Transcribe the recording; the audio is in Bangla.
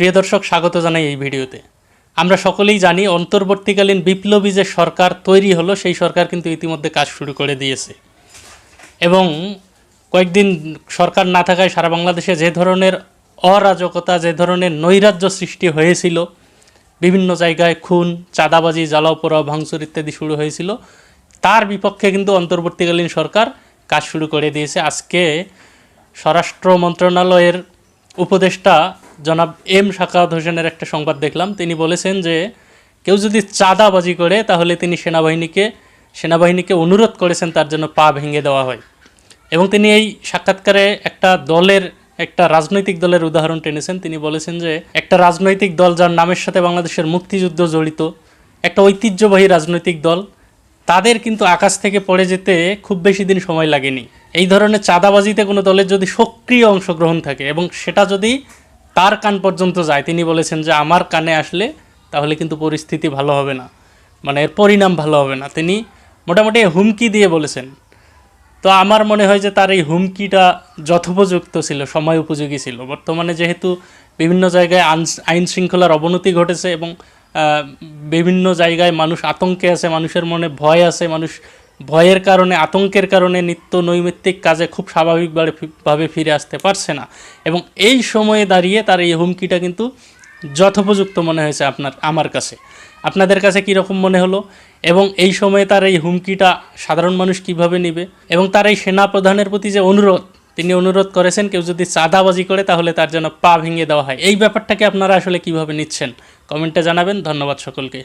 প্রিয় দর্শক, স্বাগত জানাই এই ভিডিওতে। আমরা সকলেই জানি অন্তর্বর্তীকালীন বিপ্লবী যে সরকার তৈরি হলো, সেই সরকার কিন্তু ইতিমধ্যে কাজ শুরু করে দিয়েছে। এবং কয়েকদিন সরকার না থাকায় সারা বাংলাদেশে যে ধরনের অরাজকতা, যে ধরনের নৈরাজ্য সৃষ্টি হয়েছিল, বিভিন্ন জায়গায় খুন, চাঁদাবাজি, জ্বালাও পোড়াও, ভাঙচুর ইত্যাদি শুরু হয়েছিল, তার বিপক্ষে কিন্তু অন্তর্বর্তীকালীন সরকার কাজ শুরু করে দিয়েছে। আজকে স্বরাষ্ট্র মন্ত্রণালয়ের উপদেষ্টা জনাব এম শাকাত হোসেনের একটা সংবাদ দেখলাম। তিনি বলেছেন যে, কেউ যদি চাঁদাবাজি করে, তাহলে তিনি সেনাবাহিনীকে সেনাবাহিনীকে অনুরোধ করেছেন তার জন্য পা ভেঙে দেওয়া হয়। এবং তিনি এই সাক্ষাৎকারে একটা দলের, একটা রাজনৈতিক দলের উদাহরণ টেনেছেন। তিনি বলেছেন যে, একটা রাজনৈতিক দল যার নামের সাথে বাংলাদেশের মুক্তিযুদ্ধ জড়িত, একটা ঐতিহ্যবাহী রাজনৈতিক দল, তাদের কিন্তু আকাশ থেকে পড়ে যেতে খুব বেশি দিন সময় লাগেনি। এই ধরনের চাঁদাবাজিতে কোনো দলের যদি সক্রিয় অংশগ্রহণ থাকে এবং সেটা যদি তার কান পর্যন্ত যায়? তিনি বলেছেন যে, আমার কানে আসলে তাহলে কিন্তু পরিস্থিতি ভালো হবে না। মানে এর পরিণাম ভালো হবে না। তিনি মোটামুটি হুমকি দিয়ে বলেছেন। তো আমার মনে হয় যে, তার এই হুমকিটা যথোপযুক্ত ছিল, সময় উপযোগী ছিল। বর্তমানে যেহেতু বিভিন্ন জায়গায় আইন- শৃঙ্খলার অবনতি ঘটেছে এবং বিভিন্ন জায়গায় মানুষ আতঙ্কে আছে, মানুষের মনে ভয় আছে, মানুষ ভয়ের কারণে, আতঙ্কের কারণে নিত্য নৈমিত্তিক কাজে খুব স্বাভাবিকভাবে ফিরে আসতে পারছে না। এবং এই সময়ে দাঁড়িয়ে তার এই হুমকিটা কিন্তু যথোপযুক্ত মনে হয়েছে আপনার, আমার কাছে। আপনাদের কাছে কীরকম মনে হলো? এবং এই সময়ে তার এই হুমকিটা সাধারণ মানুষ কীভাবে নেবে? এবং তার এই সেনা প্রধানের প্রতি যে অনুরোধ, তিনি অনুরোধ করেছেন কেউ যদি চাঁদাবাজি করে তাহলে তার জন্য পা ভেঙে দেওয়া হয়। এই ব্যাপারটাকে আপনারা আসলে কীভাবে নিচ্ছেন? কমেন্টে জানাবেন। ধন্যবাদ সকলকে।